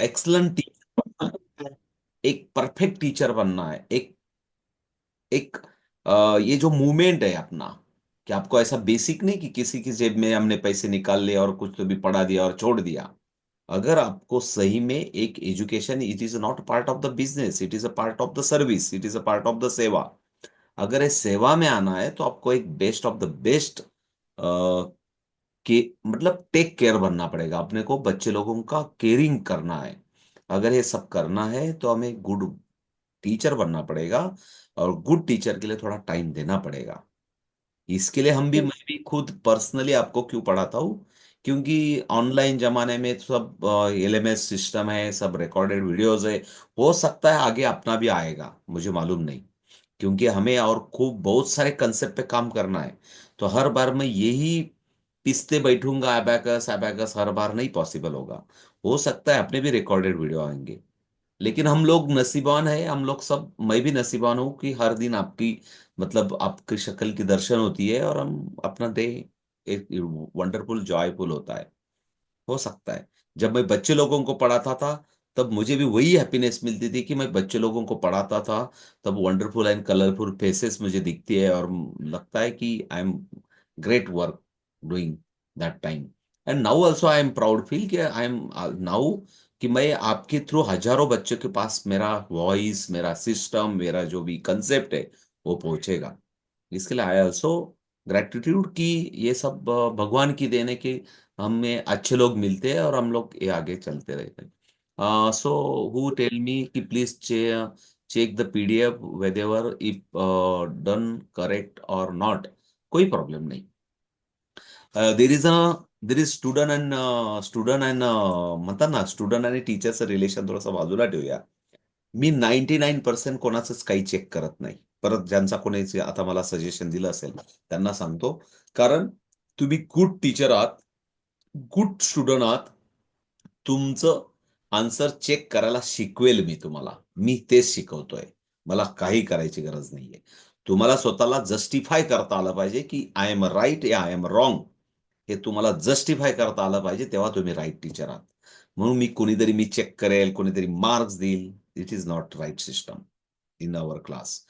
Excellent teacher बनना है एक परफेक्ट टीचर बनना है एक एक आ, ये जो मूवमेंट है अपना कि आपको ऐसा बेसिक नहीं कि किसी की जेब में हमने पैसे निकाल लिए और कुछ तो भी पढ़ा दिया और छोड़ दिया। अगर आपको सही में एक education it is not part of the business it is a part of the service it is a part of the सेवा। अगर इस सेवा में आना है तो आपको एक बेस्ट ऑफ़ द बेस्ट के मतलब टेक केयर बनना पड़ेगा। अपने को बच्चे लोगों का केयरिंग करना है। अगर ये सब करना है तो हमें गुड टीचर बनना पड़ेगा और गुड टीचर के लिए थोड़ा टाइम देना पड़ेगा। इसके लिए हम भी मैं भी खुद पर्सनली आपको क्यों पढ़ाता हूँ? क्योंकि ऑनलाइन जमाने में सब एल एम एस सिस्टम है सब रिकॉर्डेड वीडियोस है हो सकता है आगे अपना भी आएगा मुझे मालूम नहीं। क्योंकि हमें और खूब बहुत सारे कंसेप्ट पे काम करना है। तो हर बार मैं यही पिसते बैठूँगा एबैकस एबैकस हर बार नहीं पॉसिबल होगा। हो सकता है अपने भी रिकॉर्डेड वीडियो आएँगे। लेकिन हम लोग नसीबान है, हम लोग सब, मैं भी नसीबान हूँ कि हर दिन आपकी मतलब आपकी शक्ल की दर्शन होती है और हम अपना डे एक वंडरफुल जॉयफुल होता है। हो सकता है। जब मैं बच्चे लोगों को पढ़ाता था, तब मुझे भी वही हैप्पीनेस मिलती थी कि मैं बच्चे लोगों को पढ़ाता था, तब वंडरफुल एंड कलरफुल फेसेस मुझे दिखती है और लगता है कि I am great work doing that time and now also I am proud feel कि आई एम नाउ कि मैं आपके थ्रू हज़ारों बच्चों के पास मेरा वॉइस मेरा सिस्टम मेरा जो भी कंसेप्ट है, वो पहुंचेगा। इसके लिए आई ऑल्सो ग्रेटिट्यूड की ये सब भगवान की देने के हमें अच्छे लोग मिलते हैं और हम लोग ये आगे चलते रहते हैं। सो हु टेल मी कि please check the PDF वेदेवर if done correct और नॉट कोई प्रॉब्लम नहीं। There is a there is student and student and म्हणतात ना स्टुडंट आणि टीचरचं रिलेशन थोडंसं बाजूला ठेवूया. मी नाईन्टी नाईन पर्सेंट कोणाचंच काही चेक करत नाही. परत ज्यांचा कोणी आता मला सजेशन दिलं असेल त्यांना सांगतो. कारण तुम्ही गुड टीचर आहात गुड स्टुडंट आहात तुमचं आन्सर चेक करायला शिकवेल मी तुम्हाला. मी तेच शिकवतोय. मला काही करायची गरज नाहीये. तुम्हाला स्वतःला जस्टिफाय करता आलं पाहिजे की आय एम राईट या आय एम रॉंग हे तुम्हाला जस्टिफाय करता आलं पाहिजे तेव्हा तुम्ही राईट टीचर आहात. म्हणून मी कोणीतरी मी चेक करेल कोणीतरी मार्क्स देईल. It is not right system in our class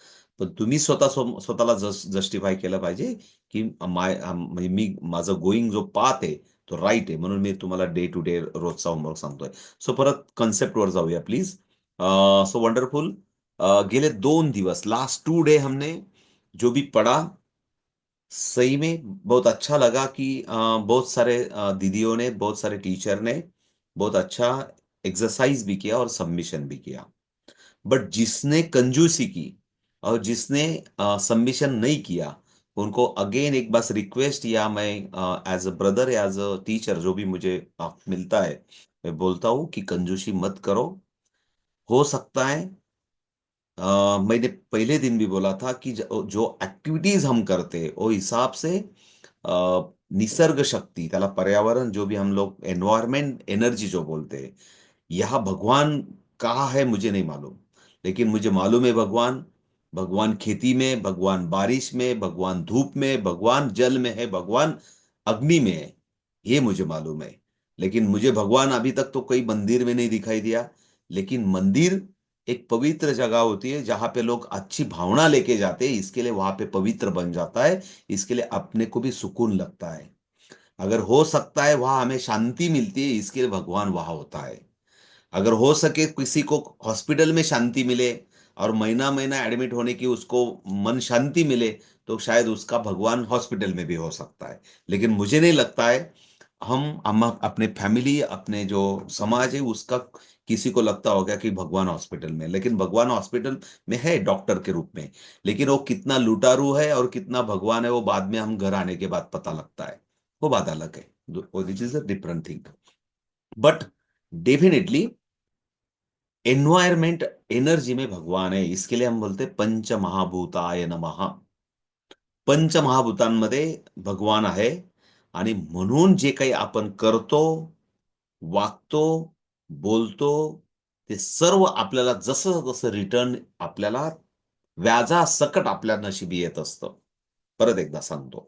पण तुम्ही स्वतः स्वतःला जस्टिफाय केलं पाहिजे की माय म्हणजे मी माझं गोईंग जो पाथ आहे तो राईट आहे. म्हणून मी तुम्हाला डे टू डे रोजचा होमवर्क सांगतोय. सो परत कन्सेप्टवर जाऊया प्लीज सो वंडरफुल गेले दोन दिवस लास्ट टू डे हमने जो भी पढ़ा सही में बहुत अच्छा लगा कि बहुत सारे दीदियों ने, बहुत सारे टीचर ने बहुत अच्छा एक्सरसाइज भी किया और सबमिशन भी किया। बट जिसने कंजूसी की और जिसने सबमिशन नहीं किया, उनको अगेन एक बस रिक्वेस्ट या मैं as a brother as a teacher जो भी मुझे मिलता है, मैं बोलता हूँ कि कंजूसी मत करो। हो सकता है मैंने पहले दिन भी बोला था कि जो एक्टिविटीज़ हम करते वो हिसाब से निसर्ग शक्ति त्याला पर्यावरण, जो भी हम लोग एनवायरमेंट एनर्जी जो बोलते हैं, यह भगवान कहा है मुझे नहीं मालूम। लेकिन मुझे मालूम है भगवान भगवान खेती में, भगवान बारिश में, भगवान धूप में, भगवान जल में है, भगवान अग्नि में है, ये मुझे मालूम है। लेकिन मुझे भगवान अभी तक तो कोई मंदिर में नहीं दिखाई दिया। लेकिन मंदिर एक पवित्र जगह होती है जहाँ पे लोग अच्छी भावना लेके जाते हैं, इसके लिए वहाँ पे पवित्र बन जाता है, इसके लिए अपने को भी सुकून लगता है। अगर हो सकता है वहाँ हमें शांति मिलती है, इसके लिए भगवान वहाँ होता है। अगर हो सके किसी को हॉस्पिटल में शांति मिले और महीना महीना एडमिट होने की उसको मन शांति मिले तो शायद उसका भगवान हॉस्पिटल में भी हो सकता है। लेकिन मुझे नहीं लगता है, हम हम अपने फैमिली, अपने जो समाज है, उसका किसी को लगता होगा कि भगवान हॉस्पिटल में लेकिन भगवान हॉस्पिटल में है डॉक्टर के रूप में, लेकिन वो कितना लुटारू है और कितना भगवान है वो बाद में हम घर आने के बाद पता लगता है। वो बात अलग है। This is a different thing but definitely environment energy में भगवान आहे इसके लिए हम बोलते पंच महाभूताय नमः। पंच महाभूतांमध्ये भगवान आहे आणि म्हणून जे काही आपण करतो, वागतो बोलतो ते सर्व आपल्याला जसं जसं रिटर्न आपल्याला व्याजा सकट आपल्या नशिबी येत असतं. परत एकदा सांगतो.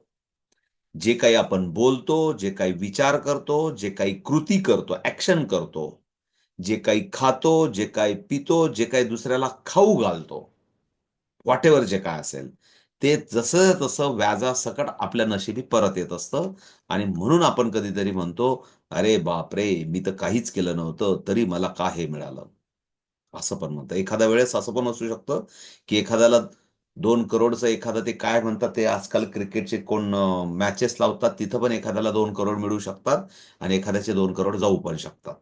जे काही आपण बोलतो जे काही विचार करतो जे काही कृती करतो ऍक्शन करतो जे काही खातो जे काही पितो जे काही दुसऱ्याला खाऊ घालतो वॉट एव्हर जे काय असेल ते जसं तसं व्याजासकट आपल्या नशिबी परत येत असतं. आणि म्हणून आपण कधीतरी म्हणतो अरे बापरे मी तर काहीच केलं नव्हतं तरी मला का हे मिळालं? असं पण म्हणतं. एखाद्या वेळेस असं पण असू शकतं की एखाद्याला दोन करोडचं एखादं ते काय म्हणतात ते आजकाल क्रिकेटचे कोण मॅचेस लावतात तिथं पण एखाद्याला दोन करोड मिळू शकतात आणि एखाद्याचे दोन करोड जाऊ पण शकतात.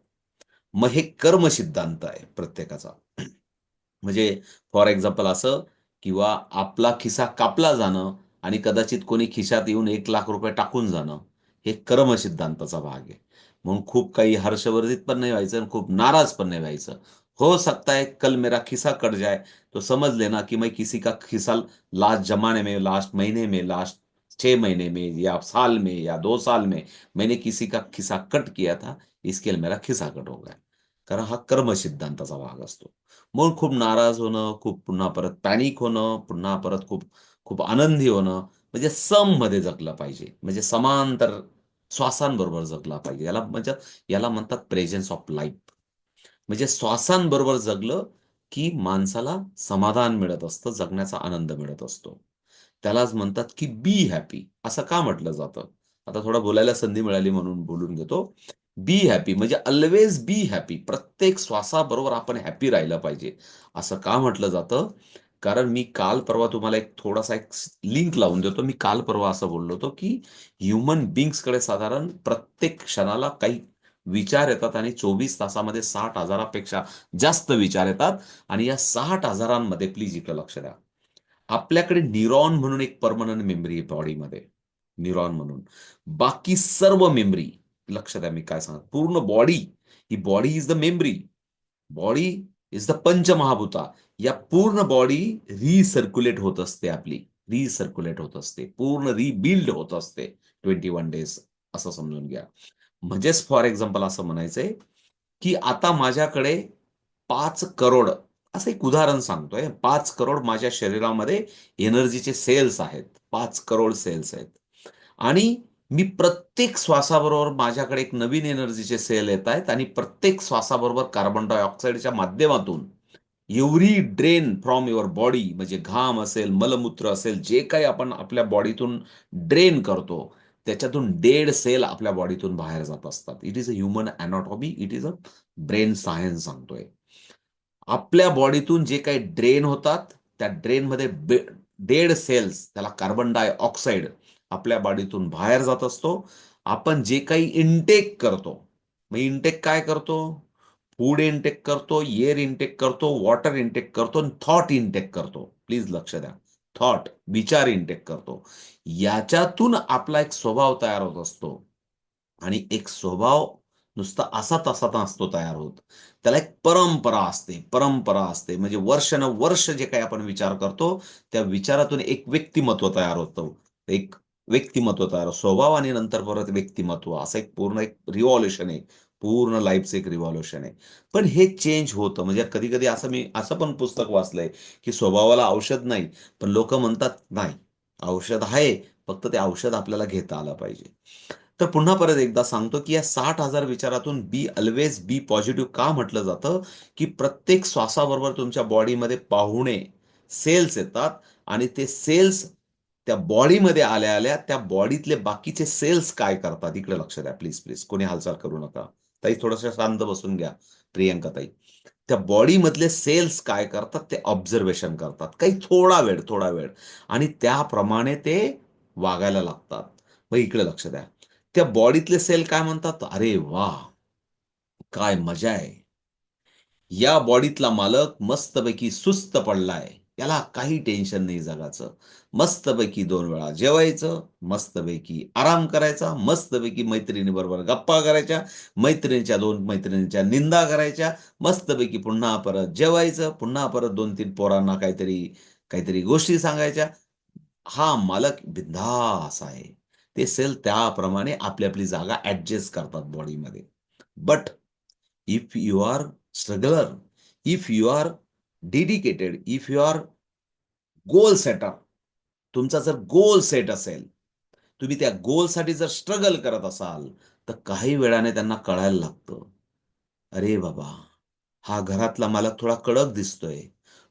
मग हे कर्म सिद्धांत आहे प्रत्येकाचा. म्हणजे फॉर एक्झाम्पल असं किंवा आपला खिसा कापला जाणं आणि कदाचित कोणी खिशात येऊन एक लाख रुपये टाकून जाणं हे कर्म सिद्धांताचा भाग आहे. म्हणून खूप काही हर्षवर्धित पण नाही व्हायचं आणि खूप नाराज़ पण नाही व्हायचं. हो सकता है कल मेरा खिसा कट जाए. तो समझ लेना कि मैं किसी का खिसा लास्ट जमाने में, लास्ट महीने में, लास्ट छह महीने में या साल में या दो साल में मैंने किसी का खिसा कट किया था, इसके लिए मेरा खिसा कट हो गया. कारण हा कर्म सिद्धांताचा भाग असतो. म्हणून खूप नाराज़ होणं, खूप पुन्हा परत पॅनिक होणं, पुन्हा परत खूप खूप आनंदी होणं, म्हणजे सम मध्ये जगलं पाहिजे. म्हणजे समांतर श्वासांबरोबर जगला पाहिजे. याला म्हणजे याला म्हणतात प्रेझेन्स ऑफ लाईफ म्हणजे श्वासांबरोबर जगलं की माणसाला समाधान मिळत असतं जगण्याचा आनंद मिळत असतो. त्यालाच म्हणतात की बी हॅपी असं का म्हटलं जातं? आता थोडा बोलायला संधी मिळाली म्हणून बोलून घेतो. बी हॅपी म्हणजे ऑलवेज बी हॅपी प्रत्येक श्वासाबरोबर आपण हॅपी राहिलं पाहिजे. असं का म्हटलं जातं? कारण मी काल परवा तुम्हाला एक थोडासा एक लिंक लावून देतो. मी काल परवा असं बोललो होतो की ह्युमन बिंग्सकडे साधारण प्रत्येक क्षणाला काही विचार येतात आणि चोवीस तासामध्ये साठ हजारापेक्षा जास्त विचार येतात. आणि या साठ हजारांमध्ये प्लीज इकडे लक्ष द्या. आपल्याकडे न्यूरॉन म्हणून एक परमनंट मेमरी आहे बॉडीमध्ये न्यूरॉन म्हणून. बाकी सर्व मेमरी लक्ष द्या मी काय सांगत. पूर्ण body he body is the memory body is the पंचमहाभूता. या पूर्ण बॉडी रिसर्क्युलेट होत असते आपली. रिसर्क्युलेट होत असते. पूर्ण रिबिल्ड होत असते. ट्वेंटी वन डेज असं समजून घ्या. म्हणजेच फॉर एक्झाम्पल असं म्हणायचंय की आता माझ्याकडे पाच करोड असं एक उदाहरण सांगतोय. पाच करोड माझ्या शरीरामध्ये एनर्जीचे सेल्स आहेत. पाच करोड सेल्स आहेत. आणि मी प्रत्येक श्वासाबरोबर माझ्याकडे एक नवीन एनर्जीचे सेल येत आहेत आणि प्रत्येक श्वासाबरोबर कार्बन डायऑक्साईडच्या माध्यमातून every drain from your body म्हणजे घाम असेल मलमूत्र असेल जे काही आपण आपल्या बॉडीतून ड्रेन करतो त्याच्यातून डेड सेल आपल्या बॉडीतून बाहेर जात असतात. It is a human anatomy it is a brain science सांगतोय. आपल्या बॉडीतून जे काही ड्रेन होतात त्या ड्रेनमध्ये डेड सेल्स त्याला कार्बन डायऑक्साईड आपल्या बॉडीतून बाहेर जात असतो. आपण जे काही इनटेक करतो मग इनटेक काय करतो? फूड इनटेक करतो एअर इनटेक करतो वॉटर इनटेक करतो आणि थॉट इनटेक करतो. प्लीज लक्ष द्या. थॉट विचार इनटेक करतो. याच्यातून आपला एक स्वभाव तयार होत असतो. आणि एक स्वभाव नुसता असा तसा असतो तयार होत. त्याला एक परंपरा असते. परंपरा असते. म्हणजे वर्ष न वर्ष जे काही आपण विचार करतो त्या विचारातून एक व्यक्तिमत्व तयार होतं. एक व्यक्तिमत्व तयार स्वभाव आणि नंतर परत व्यक्तिमत्व. असं एक पूर्ण एक रिव्हॉल्युशन आहे. पूर्ण लाईफचं एक रिव्हॉल्युशन आहे. पण हे चेंज होतं. म्हणजे कधी कधी असं मी असं पण पुस्तक वाचलंय की स्वभावाला औषध नाही पण लोक म्हणतात नाही औषध आहे फक्त ते औषध आपल्याला घेता आलं पाहिजे. तर पुन्हा परत एकदा सांगतो की या साठ हजार विचारातून बी ऑलवेज बी पॉझिटिव्ह का म्हटलं जातं? की प्रत्येक श्वासाबरोबर तुमच्या बॉडीमध्ये पाहुणे सेल्स येतात आणि ते सेल्स त्या बॉडीमध्ये आल्या आल्या त्या बॉडीतले बाकीचे सेल्स काय करतात? इकडे लक्ष द्या प्लीज प्लीज कोणी हालचाल करू नका. ताई थोडंसं शांत बसून घ्या प्रियंका ताई. त्या बॉडीमधले सेल्स काय करतात? ते ऑब्झर्वेशन करतात. काही थोडा वेळ थोडा वेळ. आणि त्याप्रमाणे ते वागायला लागतात. मग इकडे लक्ष द्या. त्या बॉडीतले सेल काय म्हणतात? अरे वा! काय मजा आहे. या बॉडीतला मालक मस्तपैकी सुस्त पडलाय. याला काही टेन्शन नाही जगाचं. मस्तपैकी दोन वेळा जेवायचं मस्तपैकी आराम करायचा मस्तपैकी मैत्रिणी बरोबर गप्पा करायच्या मैत्रिणीच्या दोन मैत्रिणींच्या निंदा करायच्या मस्तपैकी पुन्हा परत जेवायचं पुन्हा परत दोन तीन पोरांना काहीतरी काहीतरी गोष्टी सांगायच्या. हा मालक बिंदास आहे. ते सेल त्याप्रमाणे आपली आपली जागा ऍडजस्ट करतात बॉडीमध्ये but if you are struggler if you are dedicated if you are goal setter तुमचा जर गोल सेट असेल तुम्ही त्या गोलसाठी जर स्ट्रगल करत असाल तर काही वेळाने त्यांना कळायला लागतं. अरे बाबा हा घरातला मालक थोडा कडक दिसतोय.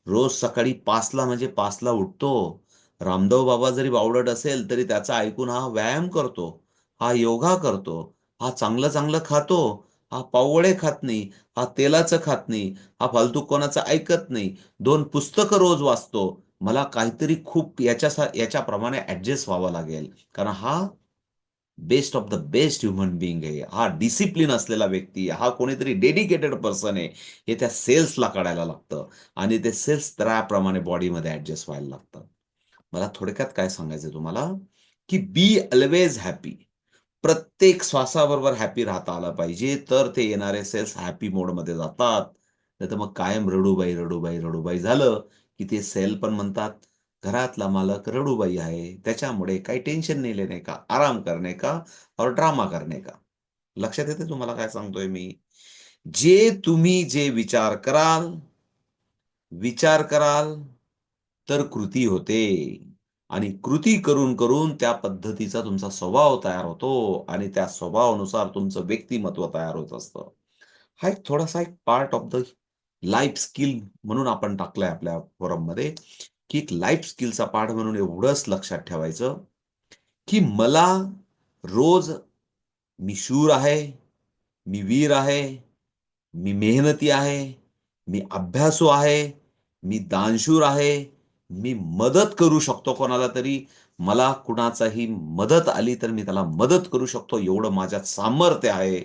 रोज सकाळी पाचला म्हणजे पाचला उठतो. रामदेव बाबा जरी बावडट असेल तरी त्याचा ऐकून हा व्यायाम करतो हा योगा करतो हा चांगलं चांगलं खातो हा पावळे खात नाही हा तेलाचं खात नाही हा फालतू कोणाचं ऐकत नाही. दोन पुस्तकं रोज वाचतो. मला काहीतरी खूप याच्या याच्याप्रमाणे ऍडजस्ट व्हावं लागेल. कारण हा best of the best human being आहे. हा डिसिप्लिन असलेला व्यक्ती हा कोणीतरी डेडिकेटेड पर्सन आहे. हे त्या सेल्सला काढायला लागतं. आणि ते सेल्स त्याप्रमाणे बॉडीमध्ये ऍडजस्ट व्हायला लागतं मला थोडक्यात काय सांगायचं तुम्हाला? की बी ऑलवेज हॅपी प्रत्येक श्वासाबरोबर हॅपी राहता आलं पाहिजे. तर ते येणारे सेल्स हॅपी मोडमध्ये जातात. नाही तर मग कायम रडूबाई रडूबाई रडूबाई झालं की ते सेल पण म्हणतात घरातला मालक रडूबाई आहे. त्याच्यामुळे काही टेन्शन नाही लेणे का? आराम करणे का? और ड्रामा करणे का? लक्षात येते तुम्हाला काय सांगतोय मी? जे तुम्ही जे विचार कराल विचार कराल तर कृती होते. आणि कृती करून करून त्या पद्धतीचा तुमचा स्वभाव तयार होतो आणि त्या स्वभावानुसार तुमचं व्यक्तिमत्व तयार होत असतं. हा एक थोडासा एक part of the life skill म्हणून आपण टाकलाय आपल्या फोरममध्ये की एक लाईफ स्किलचा पार्ट म्हणून एवढंच लक्षात ठेवायचं की मला रोज मी शूर आहे मी वीर आहे मी मेहनती आहे मी अभ्यासू आहे मी दानशूर आहे मी मदत करू शकतो कोणाला तरी. मला कुणाचाही मदत आली तर मी त्याला मदत करू शकतो. एवढं माझ्यात सामर्थ्य आहे.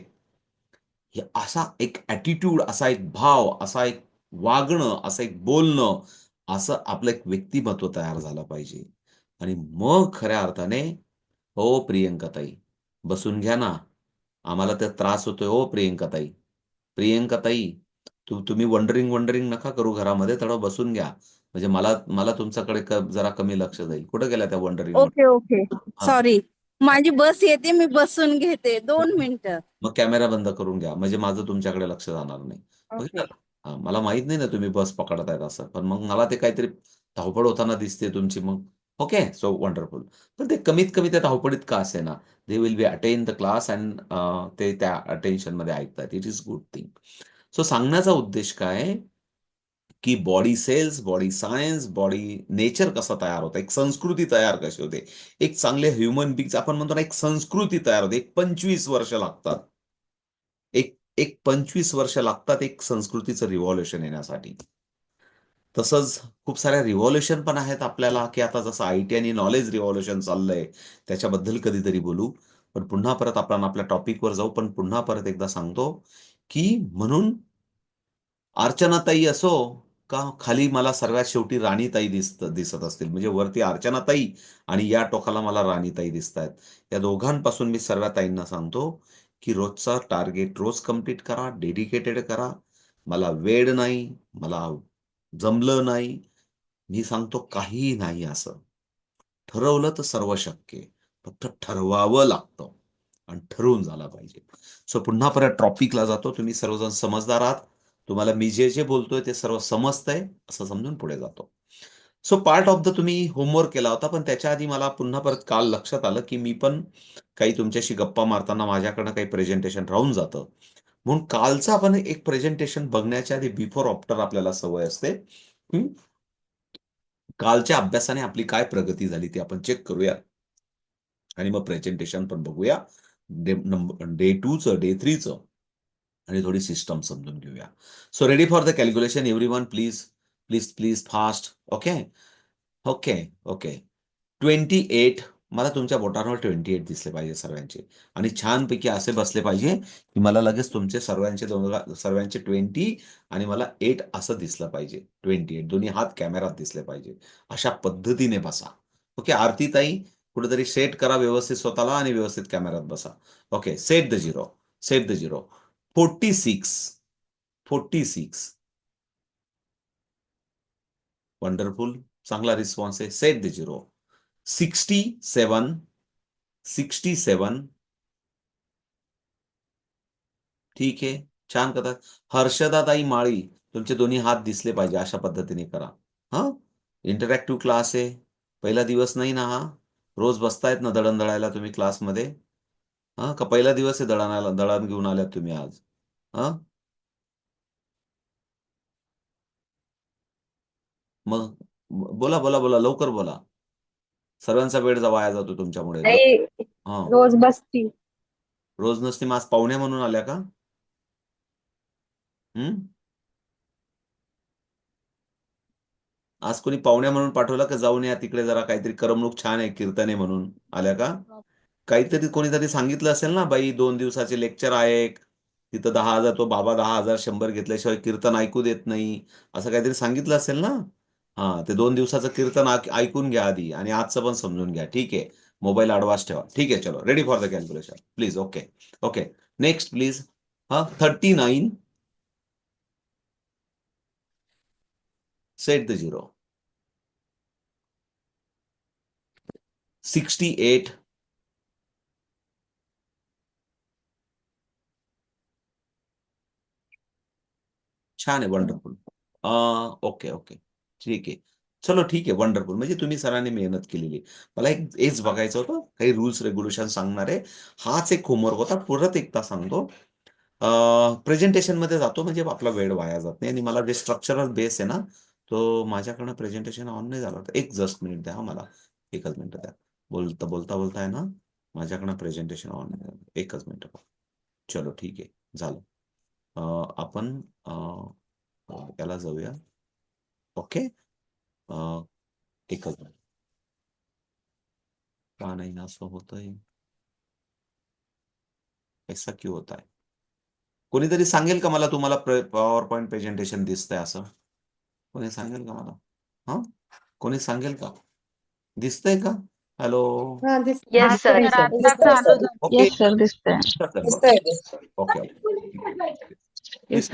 हे असा एक ॲटिट्यूड असा एक भाव असा एक वागणं असं एक बोलणं असं आपलं एक व्यक्तिमत्व तयार झालं पाहिजे. आणि मग खऱ्या अर्थाने हो प्रियंकाताई बसून घ्या ना. आम्हाला तर त्रास होतोय हो प्रियंकाताई. प्रियंकाताई तू तुम्ही वंडरिंग वंडरिंग नका करू घरामध्ये थोडं बसून घ्या. म्हणजे मला मला तुमच्याकडे जरा कमी लक्ष जाईल. कुठे गेल्या त्या वंडरिंग ओके ओके. सॉरी माझी बस येते मी बसून घेते. दोन मिनिटं. मग कॅमेरा बंद करून घ्या. म्हणजे माझं तुमच्याकडे लक्ष जाणार नाही? हा, मला माहीत नाही ना तुम्ही बस पकडतायत असं. पण मग मला ते काहीतरी धावपळ होताना दिसते तुमची मग. ओके सो वंडरफुल पण ते कमीत कमी त्या धावपळीत का असे ना they will be attend the class and ते त्या अटेन्शनमध्ये ऐकतात it is good thing so सांगण्याचा उद्देश काय? की body cells body science body nature कसं तयार होतं? एक संस्कृती तयार कशी होते? एक चांगले ह्युमन बिंग्स आपण म्हणतो ना एक संस्कृती तयार होते. एक पंचवीस वर्ष लागतात. एक एक पंचवीस वर्ष लागतात एक संस्कृतीचं रिव्हॉल्युशन येण्यासाठी. तसंच खूप साऱ्या रिव्हॉल्युशन पण आहेत आपल्याला की आता जसं आय टी आणि नॉलेज रिव्हॉल्युशन चाललंय त्याच्याबद्दल कधीतरी बोलू. पण पुन्हा परत आपण आपल्या टॉपिकवर जाऊ पण पुन्हा परत एकदा सांगतो की म्हणून अर्चनाताई असो का खाली मला सर्वात शेवटी राणीताई दिसत दिसत असतील? म्हणजे वरती अर्चनाताई आणि या टोकाला मला राणीताई दिसत आहेत या दोघांपासून मी सर्व ताईंना सांगतो की रोजचा टार्गेट रोज कंप्लीट करा डेडिकेटेड करा. मला वेळ नाही मला जमलं नाही. मी सांगतो काहीही नाही असं. ठरवलं तर सर्व शक्य फक्त ठरवावं लागतं. आणि ठरवून झालं पाहिजे. सो पुन्हा परत ट्रॉपिकला जातो. तुम्ही सर्वजण समजदार आहात. तुम्हाला मी जे जे बोलतोय ते सर्व समजतंय असं समजून पुढे जातो. सो पार्ट ऑफ द तुम्ही होमवर्क केला होता पण त्याच्या आधी मला पुन्हा परत काल लक्षात आलं की मी पण काही तुमच्याशी गप्पा मारताना माझ्याकडनं काही प्रेझेंटेशन राहून जातं. म्हणून कालचं आपण एक प्रेझेंटेशन बघण्याच्या आधी बिफोर ऑप्टर आपल्याला सवय असते. कालच्या अभ्यासाने आपली काय प्रगती झाली ती आपण चेक करूया. आणि मग प्रेझेंटेशन पण बघूया. डे नंबर डे टूचं डे थ्रीचं आणि थोडी सिस्टम समजून घेऊया. So ready for the calculation everyone please please please fast okay okay okay twenty eight मला तुमच्या बोटांवर ट्वेंटी एट दिसले पाहिजे सर्वांचे. आणि छानपैकी असे बसले पाहिजे की मला लगेच तुमचे सर्वांचे दोन सर्वांचे ट्वेंटी आणि मला एट असं दिसलं पाहिजे. ट्वेंटी एट दोन्ही हात कॅमेरात दिसले पाहिजे. अशा पद्धतीने बसा. ओके आरती ताई कुठेतरी सेट करा व्यवस्थित स्वतःला आणि व्यवस्थित कॅमेरात बसा. Okay set the zero set the zero forty six forty six wonderful चांगला रिस्पॉन्स आहे set the zero sixty seven sixty seven ठीक आहे छान करतात हर्षदाताई माळी, तुमचे दोन्ही हात दिसले पाहिजे अशा पद्धतीने करा. हा? इंटरॅक्टिव्ह क्लास आहे. पहिला दिवस नाही ना हा? रोज बसतायत ना दळण दळायला तुम्ही क्लासमध्ये हा का पहिला दिवस आहे आला दळण घेऊन आल्यात तुम्ही आज? हा? मग बोला बोला बोला लवकर बोला. सर्वांचा वेळ जा वाया जातो तुमच्यामुळे. रोज बसती. रोज नसती मास पाहुण्या म्हणून आल्या का? हम्म? आज कोणी पाहुण्या म्हणून पाठवला का जाऊन या तिकडे जरा काहीतरी करमणूक छान आहे कीर्तने म्हणून आल्या का? काहीतरी कोणीतरी सांगितलं असेल ना बाई दोन दिवसाचे लेक्चर आहे. तिथं दहा हजार तो बाबा दहा हजार शंभर घेतल्याशिवाय कीर्तन ऐकू देत नाही. असं काहीतरी सांगितलं असेल ना? हा ते दोन दिवसाचं कीर्तन ऐकून घ्या आधी आणि आजचं पण समजून घ्या. ठीक आहे. मोबाईल अडवास ठेवा. ठीक आहे चलो. Ready for the calculation please okay okay next please हा thirty nine set the zero sixty eight छान आहे वंडरफुल ओके ओके ठीक आहे. चलो ठीक आहे वंडरफुल म्हणजे तुम्ही सरांनी मेहनत केलेली. मला एक हेच बघायचं होतं. काही रूल्स रेग्युलेशन सांगणार आहे. हाच एक होमवर्क होता. परत एकदा सांगतो. प्रेझेंटेशनमध्ये जातो म्हणजे आपला वेळ वाया जात नाही. आणि मला जे स्ट्रक्चरल बेस आहे ना तो माझ्याकडनं प्रेझेंटेशन ऑन नाही झालं. होतं एक जस्ट मिनिट द्या हा मला. एकच मिनिट द्या. बोलता बोलता बोलता आहे ना माझ्याकडनं प्रेझेंटेशन ऑन नाही झालं. एकच मिनिट चलो ठीक आहे. झालं. आपण अं, याला जाऊया. ओके? अं, एकच का नाही? ना असं होतंय. ऐसा क्यों होता है कोणीतरी सांगेल का मला तुम्हाला पॉवर पॉइंट प्रेझेंटेशन दिसतंय असं? कोणी सांगेल का मला? हा? कोणी सांगेल का? दिसतंय का? हॅलो? हा दिस येस सर दिसतंय. आता चालू झालं. ओके. येस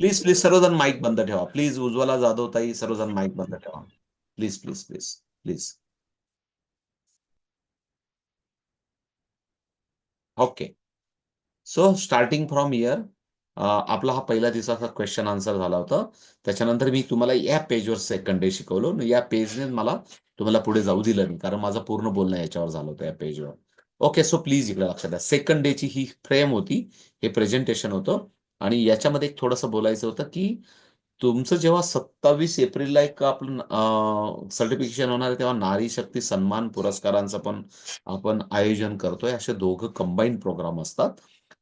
प्लीज प्लीज सर्वजण माईक बंद ठेवा प्लीज उज्ज्वला जाधव ताई सर्वजण माईक बंद ठेवा please please please please okay so starting from year आपला हा पहिला दिवसाचा क्वेश्चन आन्सर झाला होता. त्याच्यानंतर मी तुम्हाला या पेजवर सेकंड डे शिकवलो. या पेजने मला तुम्हाला पुढे जाऊ दिलं नाही कारण माझं पूर्ण बोलणं याच्यावर झालं होतं या पेजवर ओके सो प्लीज इकडे लक्षात द्या. सेकंड डेची ही फ्रेम होती हे प्रेझेंटेशन होतं. आणि याच्यामध्ये एक थोडंसं बोलायचं होतं की तुमचं जेव्हा सत्तावीस एप्रिलला एक आपलं सर्टिफिकेशन होणार आहे तेव्हा नारी शक्ती सन्मान पुरस्कारांचं पण आपण आयोजन करतोय. असे दोघं कंबाईन प्रोग्राम असतात.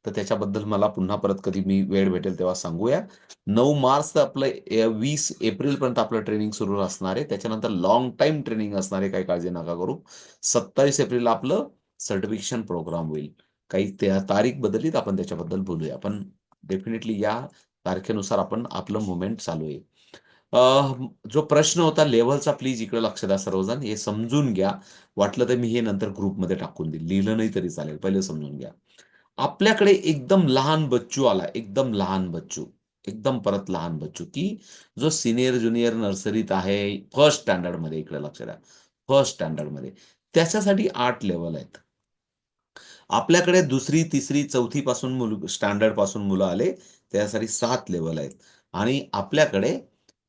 तर त्याच्याबद्दल मला पुन्हा परत कधी मी वेळ भेटेल तेव्हा सांगूया. नऊ मार्च तर आपलं वीस एप्रिल पर्यंत आपलं ट्रेनिंग सुरू असणार आहे. त्याच्यानंतर लॉंग टाइम ट्रेनिंग असणार आहे काही काळजी नका करू. सत्तावीस एप्रिलला आपलं सर्टिफिकेशन प्रोग्राम होईल. काही त्या तारीख बदलली आपण त्याच्याबद्दल बोलूया. पण डेफिनेटली या तारखेनुसार आपण आपलं मुवमेंट चालू आहे. जो प्रश्न होता लेव्हलचा प्लीज इकडे लक्ष द्या सर्वजण. हे समजून घ्या. वाटलं तर मी हे नंतर ग्रुपमध्ये टाकून देईल. लिहिलं नाही तरी चालेल. पहिले समजून घ्या. आपल्याकडे एकदम लहान बच्चू आला. एकदम लहान बच्चू. एकदम परत लहान बच्चू की जो सिनियर ज्युनियर नर्सरीत आहे फर्स्ट स्टँडर्डमध्ये इकडे लक्ष द्या. फर्स्ट स्टँडर्डमध्ये. त्याच्यासाठी आठ लेवल आहेत. आपल्याकडे दुसरी तिसरी चौथी पासून मुल स्टँडर्डपासून मुलं आले त्यासाठी सात लेवल आहेत. आणि आपल्याकडे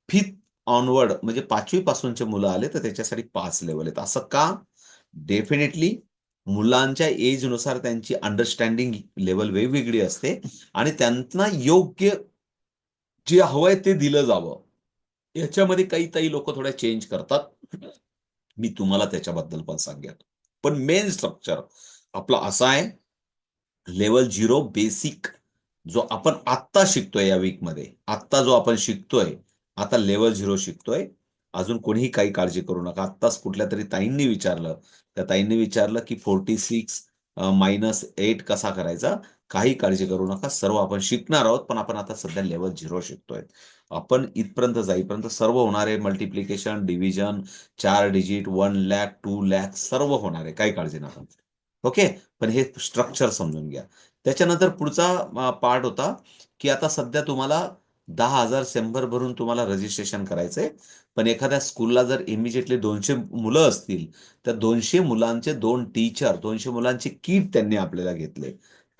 फिफ्थ ऑनवर्ड म्हणजे पाचवी पासूनचे मुलं आले तर त्याच्यासाठी पाच लेवल आहेत. असं का? डेफिनेटली मुलांच्या एजनुसार त्यांची अंडरस्टँडिंग लेवल वेगवेगळी असते आणि त्यांना योग्य जे हवंय ते दिलं जावं. याच्यामध्ये काही काही लोक थोड्या चेंज करतात. मी तुम्हाला त्याच्याबद्दल पण सांगेन. पण मेन स्ट्रक्चर आपला असा आहे लेवल झिरो बेसिक जो आपण आत्ता शिकतोय या वीकमध्ये आत्ता जो आपण शिकतोय आता लेवल झिरो शिकतोय अजून कोणीही काही काळजी करू नका. आत्ताच कुठल्या तरी ताईंनी विचारलं. त्या ताईंनी विचारलं की फोर्टी सिक्स मायनस एट कसा करायचा? काही काळजी करू नका. सर्व आपण शिकणार आहोत पण आपण आता सध्या लेवल झिरो शिकतोय. आपण इथपर्यंत जाईपर्यंत सर्व होणारे मल्टिप्लिकेशन डिव्हिजन चार digit one lakh two lakh सर्व होणार. आहे काही काळजी नका. ओके? पण हे स्ट्रक्चर समजून घ्या. त्याच्यानंतर पुढचा पार्ट होता की आता सध्या तुम्हाला दहा हजार शंभर भरून तुम्हाला रजिस्ट्रेशन करायचंय. पण एखाद्या स्कूलला जर इमिजिएटली दोनशे मुलं असतील तर दोनशे मुलांचे दोन टीचर दोनशे मुलांचे किट त्यांनी आपल्याला घेतले.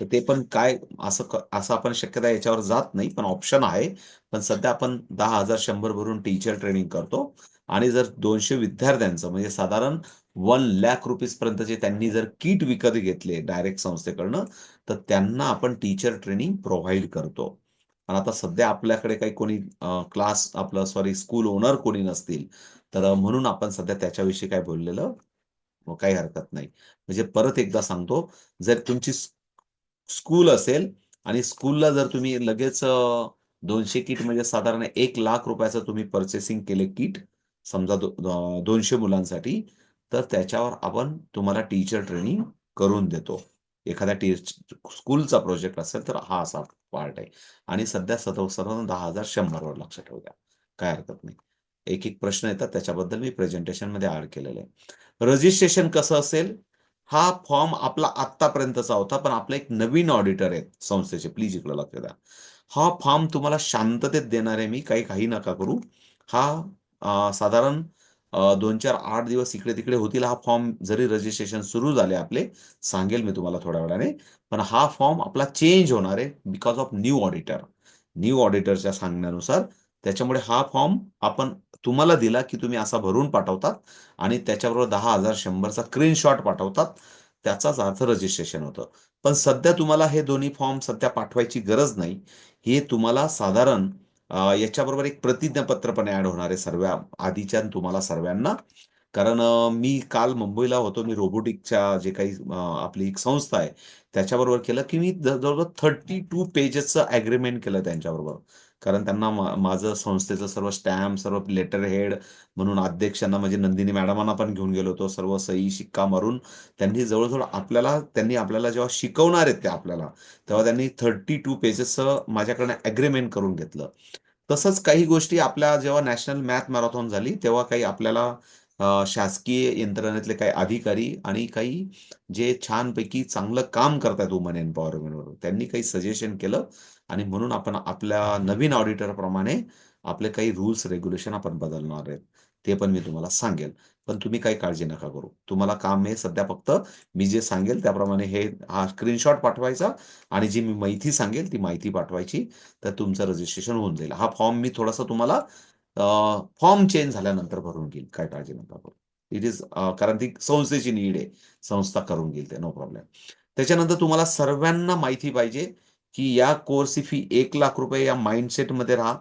तर ते पण काय असं असं आपण शक्यता याच्यावर जात नाही पण ऑप्शन आहे. पण सध्या आपण दहा हजार शंभर भरून टीचर ट्रेनिंग करतो. आणि जर दोनशे विद्यार्थ्यांचं म्हणजे साधारण वन लॅक रुपीज पर्यंतचे त्यांनी जर किट विकत घेतले डायरेक्ट संस्थेकडनं तर त्यांना आपण टीचर ट्रेनिंग प्रोव्हाइड करतो. पण आता सध्या आपल्याकडे काही कोणी क्लास आपलं सॉरी स्कूल ओनर कोणी नसतील तर म्हणून आपण सध्या त्याच्याविषयी काय बोललेलं काही हरकत नाही. म्हणजे परत एकदा सांगतो जर तुमची स्कूल असेल आणि स्कूलला जर तुम्ही लगेच दोनशे किट म्हणजे साधारण एक लाख रुपयाचं तुम्ही परचेसिंग केले किट समजा दोनशे मुलांसाठी तर त्याच्यावर आपण तुम्हाला टीचर ट्रेनिंग करून देतो. एखाद्या टी स्कूलचा प्रोजेक्ट असेल तर हा असा पार्ट आहे. आणि सध्या सर्व सर्व दहा हजार शंभरवर लक्ष ठेवू द्या. काय हरकत नाही. एक एक प्रश्न येतात. त्याच्याबद्दल मी प्रेझेंटेशनमध्ये ऍड केलेलं आहे. रजिस्ट्रेशन कसं असेल? हा फॉर्म आपला आत्तापर्यंतचा होता पण आपला एक नवीन ऑडिटर आहे संस्थेचे. प्लीज इकडे लक्ष द्या. हा फॉर्म तुम्हाला शांततेत देणार आहे मी. काही काही नका करू. हा साधारण दोन चार आठ दिवस इकडे तिकडे होतील. हा फॉर्म जरी रजिस्ट्रेशन सुरू झाले आपले सांगेल मी तुम्हाला थोड्या वेळाने पण हा फॉर्म आपला चेंज होणार आहे because of new auditor new ऑडिटरच्या सांगण्यानुसार त्याच्यामुळे हा फॉर्म आपण तुम्हाला दिला की तुम्ही असा भरून पाठवतात आणि त्याच्याबरोबर दहा हजार शंभरचा स्क्रीनशॉट पाठवतात. त्याचाच अर्थ रजिस्ट्रेशन होतं. पण सध्या तुम्हाला हे दोन्ही फॉर्म सध्या पाठवायची गरज नाही. हे तुम्हाला साधारण याच्याबरोबर एक प्रतिज्ञापत्र पण ऍड होणार आहे सर्व आधीच्या तुम्हाला सर्वांना. कारण मी काल मुंबईला होतो. मी रोबोटिकच्या जे काही आपली एक संस्था आहे त्याच्याबरोबर केलं की मी जवळजवळ थर्टी टू पेजेसचं ॲग्रीमेंट केलं त्यांच्याबरोबर. कारण त्यांना माझं संस्थेचं सर्व स्टॅम्प सर्व लेटर हेड म्हणून अध्यक्षांना म्हणजे नंदिनी मॅडमांना पण घेऊन गेलो होतो सर्व सही शिक्का मारून. त्यांनी जवळजवळ आपल्याला त्यांनी आपल्याला जेव्हा शिकवणार आहेत ते आपल्याला तेव्हा त्यांनी थर्टी टू पेजेसचं माझ्याकडनं ॲग्रीमेंट करून घेतलं. तसंच काही गोष्टी आपल्या जेव्हा नॅशनल मॅथ मॅरेथॉन झाली तेव्हा काही आपल्याला शासकीय यंत्रणेतले काही अधिकारी आणि काही जे छानपैकी चांगलं काम करतात वुमन एम्पॉवरमेंटवर त्यांनी काही सजेशन केलं. आणि म्हणून आपण आपल्या नवीन ऑडिटर प्रमाणे आपले काही रूल्स रेग्युलेशन आपण बदलणार आहेत. ते पण मी तुम्हाला सांगेल. पण तुम्ही काही काळजी नका करू. तुम्हाला काम हे सध्या फक्त मी जे सांगेल त्याप्रमाणे हे हा स्क्रीनशॉट पाठवायचा आणि जी मी माहिती सांगेल ती माहिती पाठवायची तर तुमचं रजिस्ट्रेशन होऊन जाईल. हा फॉर्म मी थोडासा तुम्हाला फॉर्म चेंज झाल्यानंतर भरून घेईल. काय काळजी नका करू. इट इज कारण ती संस्थेची नीड आहे. संस्था करून घेईल ते. नो प्रॉब्लेम त्याच्यानंतर तुम्हाला सर्वांना माहिती पाहिजे की या कोर्सची फी एक लाख रुपये या माइंडसेटमध्ये राहा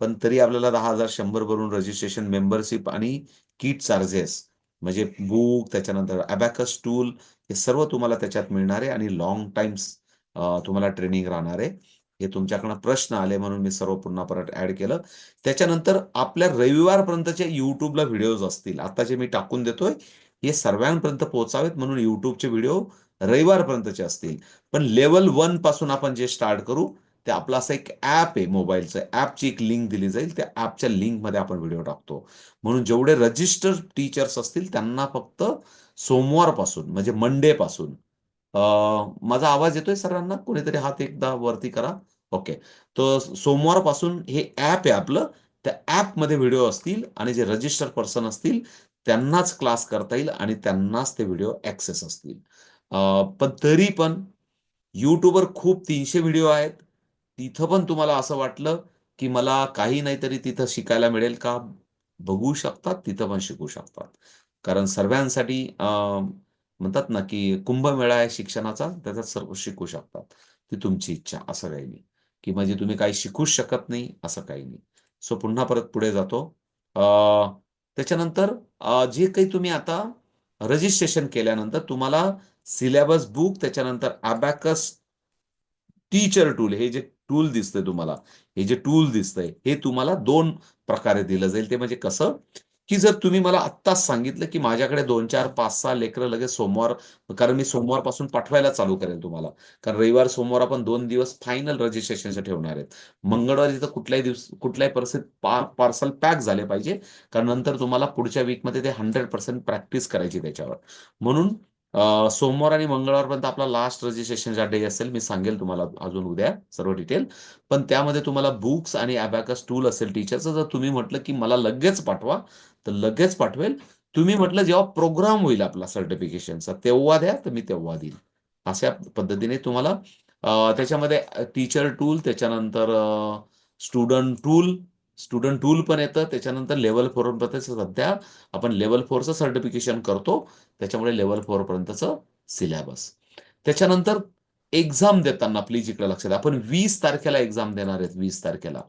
पण तरी आपल्याला दहा हजार शंभर भरून रजिस्ट्रेशन मेंबरशिप आणि किट चार्जेस म्हणजे बुक त्याच्यानंतर अबॅकस टूल हे सर्व तुम्हाला त्याच्यात मिळणार आहे आणि लॉंग टाइम्स तुम्हाला ट्रेनिंग राहणार आहे. हे तुमच्याकडनं प्रश्न आले म्हणून मी सर्व पुन्हा परत ऍड केलं. त्याच्यानंतर आपल्या रविवारपर्यंतचे युट्यूबला व्हिडिओज असतील. आता जे मी टाकून देतोय. हे सर्वांपर्यंत पोहोचावेत म्हणून युट्यूबचे व्हिडिओ रविवारपर्यंतचे असतील. पण लेवल वनपासून आपण जे स्टार्ट करू ते आपलं असं एक ॲप आहे मोबाईलचं ॲपची एक लिंक दिली जाईल. त्या ॲपच्या लिंकमध्ये आपण व्हिडिओ टाकतो. म्हणून जेवढे रजिस्टर्ड टीचर्स असतील त्यांना फक्त सोमवारपासून म्हणजे मंडे पासून. माझा आवाज येतोय सर्वांना कोणीतरी हात एकदा वरती करा. ओके. तर सोमवारपासून हे ॲप आहे आपलं. त्या ॲपमध्ये व्हिडिओ असतील आणि जे रजिस्टर पर्सन असतील त्यांनाच क्लास करता येईल आणि त्यांनाच ते व्हिडिओ ॲक्सेस असतील. पण तरी पण यूट्यूबवर खूप तीनशे व्हिडिओ आहेत. तिथं पण तुम्हाला असं वाटलं की मला काही नाही तरी तिथं शिकायला मिळेल का? बघू शकतात तिथं पण शिकू शकतात. कारण सर्वांसाठी म्हणतात ना की कुंभमेळा आहे शिक्षणाचा त्याच्यात सर्व शिकू शकतात. ती तुमची इच्छा असं काही नाही. की म्हणजे तुम्ही काही शिकूच शकत नाही असं काही नाही. सो पुन्हा परत पुढे जातो. अं, त्याच्यानंतर जे काही तुम्ही आता रजिस्ट्रेशन केल्यानंतर तुम्हाला सिलेबस बुक त्याच्यानंतर अबॅकस टीचर टूल हे जे टूल दिसतंय तुम्हाला हे जे टूल दिसतंय हे तुम्हाला दोन प्रकारे दिलं जाईल. ते म्हणजे कसं? की जर तुम्ही मला आत्ताच सांगितलं की माझ्याकडे दोन चार पाच सहा लेकरं लगेच सोमवार कारण मी सोमवारपासून पाठवायला चालू करेल तुम्हाला. कारण रविवार सोमवार आपण दोन दिवस फायनल रजिस्ट्रेशनचे ठेवणार आहेत. मंगळवारी तर कुठल्याही दिवस कुठल्याही परिस्थितीत पार्सल पॅक झाले पाहिजे. कारण नंतर तुम्हाला पुढच्या वीकमध्ये ते हंड्रेड पर्सेंट प्रॅक्टिस करायची त्याच्यावर. म्हणून सोमवार आणि मंगळवारपर्यंत आपला लास्ट रजिस्ट्रेशनचा डे असेल मी सांगेल तुम्हाला अजून उद्या सर्व डिटेल पण त्यामध्ये तुम्हाला बुक्स आणि अबॅकस टूल असेल टीचरचं जर तुम्ही म्हटलं की मला लगेच पाठवा तर लगेच पाठवेल. तुम्ही म्हटलं जेव्हा प्रोग्राम होईल आपला सर्टिफिकेशनचा तेव्हा द्या तर मी तेव्हा देईल अशा पद्धतीने तुम्हाला त्याच्यामध्ये टीचर टूल त्याच्यानंतर स्टुडंट टूल स्टुडंट टूल पण येतं. त्याच्यानंतर लेवल फोर सध्या आपण लेवल फोरचं सर्टिफिकेशन करतो. त्याच्यामुळे लेवल फोर पर्यंतचं सिलेबस. त्याच्यानंतर एक्झाम देताना प्लीज इकडे लक्षात आपण वीस तारखेला एक्झाम देणार आहेत वीस तारखेला.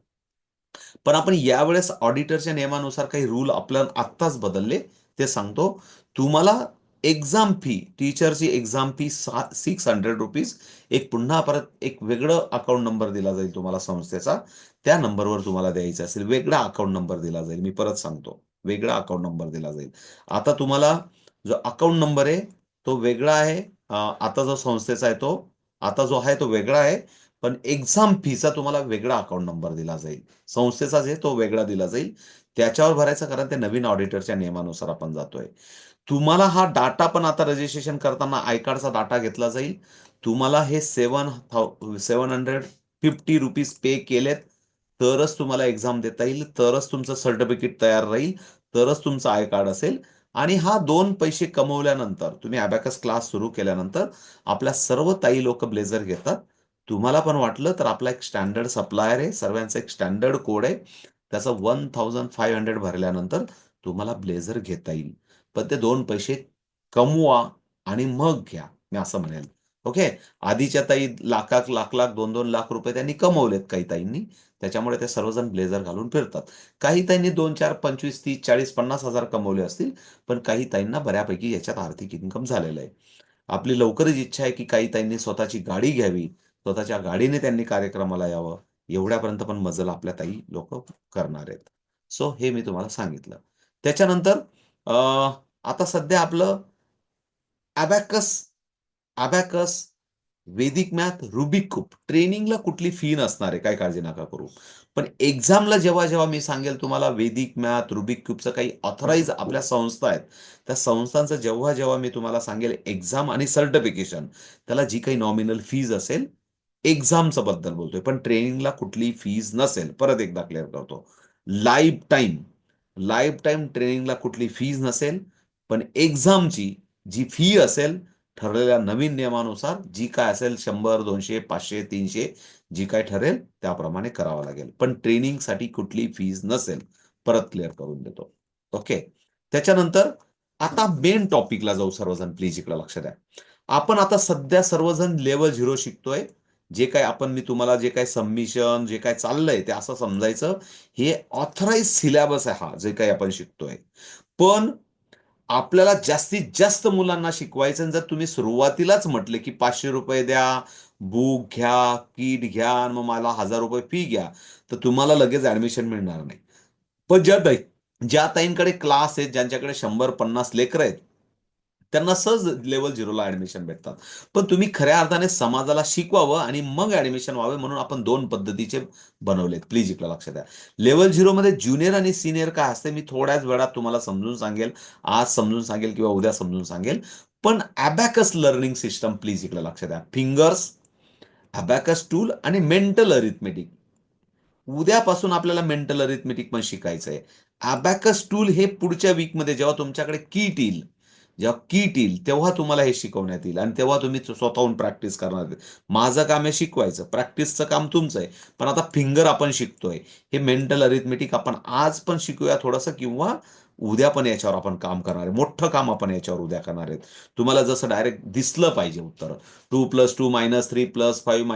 पण आपण यावेळेस ऑडिटरच्या नियमानुसार काही रूल आपल्या आत्ताच बदलले ते सांगतो. तुम्हाला exam fee टीचरची exam fee six hundred rupees एक पुन्हा परत एक वेगळं अकाउंट नंबर दिला जाईल तुम्हाला संस्थेचा. त्या नंबरवर तुम्हाला द्यायचा असेल वेगळा अकाउंट नंबर दिला जाईल. मी परत सांगतो वेगळा अकाउंट नंबर दिला जाईल. आता तुम्हाला जो अकाउंट नंबर आहे तो वेगळा आहे. आता जो संस्थेचा आहे तो आता जो आहे तो वेगळा आहे. पण एक्झाम फीचा तुम्हाला वेगळा अकाउंट नंबर दिला जाईल. संस्थेचा जे तो वेगळा दिला जाईल. त्याच्यावर भरायचं कारण ते नवीन ऑडिटरच्या नियमानुसार आपण जातोय. तुम्हाला हा डाटा पण आता रजिस्ट्रेशन करताना आय कार्डचा डाटा घेतला जाईल. तुम्हाला हे seven seven hundred fifty rupees pay केलेत. तरच तुम्हाला एक्झाम देता येईल. तरच तुमचं सर्टिफिकेट तयार राहील. तरच तुमचं आय कार्ड असेल. आणि हा दोन पैसे कमवल्यानंतर तुम्ही अबॅकस क्लास सुरू केल्यानंतर आपल्या सर्व ताई लोक ब्लेझर घेतात. तुम्हाला पण वाटलं तर आपला एक स्टँडर्ड सप्लायर आहे. सर्वांचा एक स्टँडर्ड कोड आहे. त्याचा वन थाउजंड फाईव्ह हंड्रेड भरल्यानंतर तुम्हाला ब्लेझर घेता येईल. पण ते दोन पैसे कमवा आणि मग घ्या. मी असं म्हणेल. ओके? आधीच्या ताई लाखाक लाख लाख दोन दोन लाख रुपये त्यांनी कमवलेत काही ताईंनी. त्याच्यामुळे ते सर्वजण ब्लेझर घालून फिरतात. काही ताईंनी दोन चार पंचवीस तीस चाळीस पन्नास हजार कमवले असतील पण काही ताईंना बऱ्यापैकी याच्यात आर्थिक इन्कम झालेलं आहे. आपली लवकरच इच्छा आहे की काही ताईंनी स्वतःची गाडी घ्यावी. स्वतःच्या गाडीने त्यांनी कार्यक्रमाला यावं. एवढ्यापर्यंत पण मजल आपल्या ताई लोक करणार आहेत. सो हे मी तुम्हाला सांगितलं. त्याच्यानंतर अं, आता सध्या आपलं abacus abacus Vedic math Rubik cube ट्रेनिंगला कुठली फी नसणार आहे काय काळजी नका करू. पण एक्झामला जेव्हा जेव्हा मी सांगेल तुम्हाला वेदिक मॅथ रुबिक क्यूबचं काही ऑथराईज आपल्या संस्था आहेत त्या संस्थांचं जेव्हा जेव्हा मी तुम्हाला सांगेल एक्झाम आणि सर्टिफिकेशन त्याला जी काही नॉमिनल फीज असेल एक्झामचं बद्दल बोलतोय. पण ट्रेनिंगला कुठली फीज नसेल परत एकदा क्लिअर करतो. लाईफ टाईम लाईफ टाईम ट्रेनिंगला कुठली फीज नसेल पण एक्झामची जी फी असेल ठरलेल्या नवीन नियमानुसार जी काय असेल शंभर दोनशे पाचशे तीनशे जी काय ठरेल त्याप्रमाणे करावं लागेल. पण ट्रेनिंगसाठी कुठली फीज नसेल परत क्लिअर करून देतो. ओके? त्याच्यानंतर आता मेन टॉपिकला जाऊ सर्वजण. प्लीज इकडे लक्ष द्या. आपण आता सध्या सर्वजण लेवल झिरो शिकतोय. जे काय आपण मी तुम्हाला जे काय सबमिशन जे काय चाललंय ते असं समजायचं. हे ऑथराईज सिलेबस आहे हा जे काही आपण शिकतोय. पण आपल्याला जास्तीत जास्त मुलांना शिकवायचं जर तुम्ही सुरुवातीलाच म्हटले की पाचशे रुपये द्या बुक घ्या किट घ्या मग मला हजार रुपये फी घ्या तर तुम्हाला लगेच ऍडमिशन मिळणार नाही. पण ज्या ताई ज्या ताईंकडे क्लास आहेत ज्यांच्याकडे शंभर पन्नास लेकरं आहेत त्यांना सहज लेवल झिरोला ऍडमिशन भेटतात. पण तुम्ही खऱ्या अर्थाने समाजाला शिकवावं आणि मग ऍडमिशन व्हावे म्हणून आपण दोन पद्धतीचे बनवलेत. प्लीज इकडे लक्ष द्या. लेवल झिरोमध्ये ज्युनियर आणि सिनियर काय असते? मी थोड्याच वेळात तुम्हाला समजून सांगेल. आज समजून सांगेल किंवा उद्या समजून सांगेल. पण अबॅकस लर्निंग सिस्टम प्लीज इकडे लक्ष द्या. फिंगर्स अबॅकस टूल आणि मेंटल अरिथमेटिक उद्यापासून आपल्याला मेंटल अरिथमेटिक पण शिकायचं आहे अबॅकस टूल हे पुढच्या वीकमध्ये जेव्हा तुमच्याकडे किट येईल जेव्हा किट येईल तेव्हा तुम्हाला हे शिकवण्यात येईल आणि तेव्हा तुम्ही स्वतःहून प्रॅक्टिस करणार माझं काम आहे शिकवायचं प्रॅक्टिसचं काम तुमचं आहे. पण आता फिंगर आपण शिकतोय. हे मेंटल अरिथमेटिक आपण आज पण शिकूया थोडंसं किंवा उद्या पण याच्यावर आपण काम करणार आहे. मोठं काम आपण याच्यावर उद्या करणार आहेत. तुम्हाला जसं डायरेक्ट दिसलं पाहिजे उत्तर. Two plus two minus three plus five